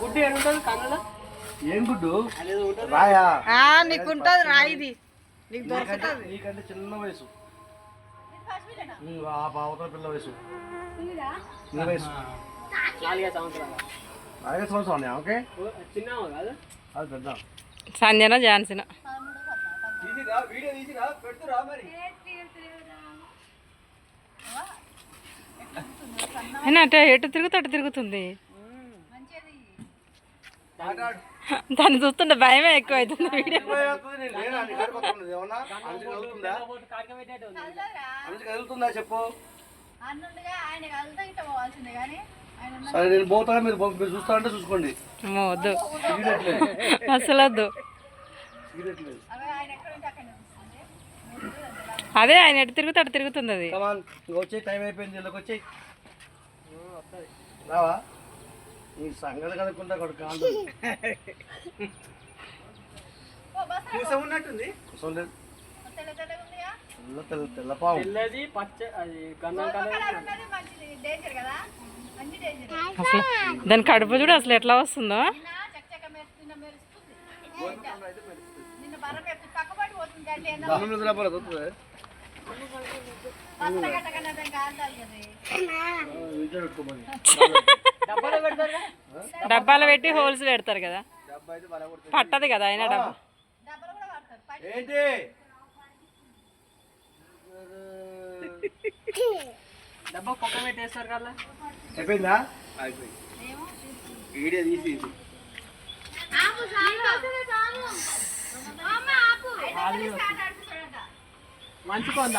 గుడ్డు కన్నులో ఏం గుడ్డు? అదేదో ఉంటుంది. రాయా? ఆ, నీకుంటది రాయిది నీకు దొరుకుతుంది. నీకంటే చిన్న వయసు. ఆ పావతల పిల్ల వయసు. నీ వయసు. నాలుగైదు సంవత్సరాలు. ఓకే. కాదు? అది పెద్ద. సంజన జాన్సిన. తీసిరా వీడియో తీసిరా పెడుతురా మరి. అటు ఎటు తిరుగుతూ అటు తిరుగుతుంది. దాన్ని చూస్తుంటే భయమే ఎక్కువ అవుతుంది వీడియో. చెప్పు. సరే నేను మీరు చూసుకోండి. అమ్మో, వద్దు. అసలు వద్దు. అదే ఆయన ఎటు తిరుగుతూ అటు తిరుగుతుంది అది. వచ్చే టైం అయిపోయింది రావా? నీ సంగతి ఉన్నట్టుంది. కూర్చోలేదు తెల్ల తెల్ల తెల్లపావు తెల్లది పచ్చ అది గంధం అసలు దాని కడుపు చూడు అసలు ఎట్లా వస్తుందో. డబ్బాలో పెడతారు డబ్బాలో పెట్టి హోల్స్ పెడతారు కదా. పట్టదు కదా అయినా డబ్బా. డబ్బలు కూడా వాడతారు పైన ఏంటి? డబ్బా పక్క పెట్టేస్తారు కదా. అయిపోయిందా? అయిపోయింది. వీడియో తీసి మంచి కొంద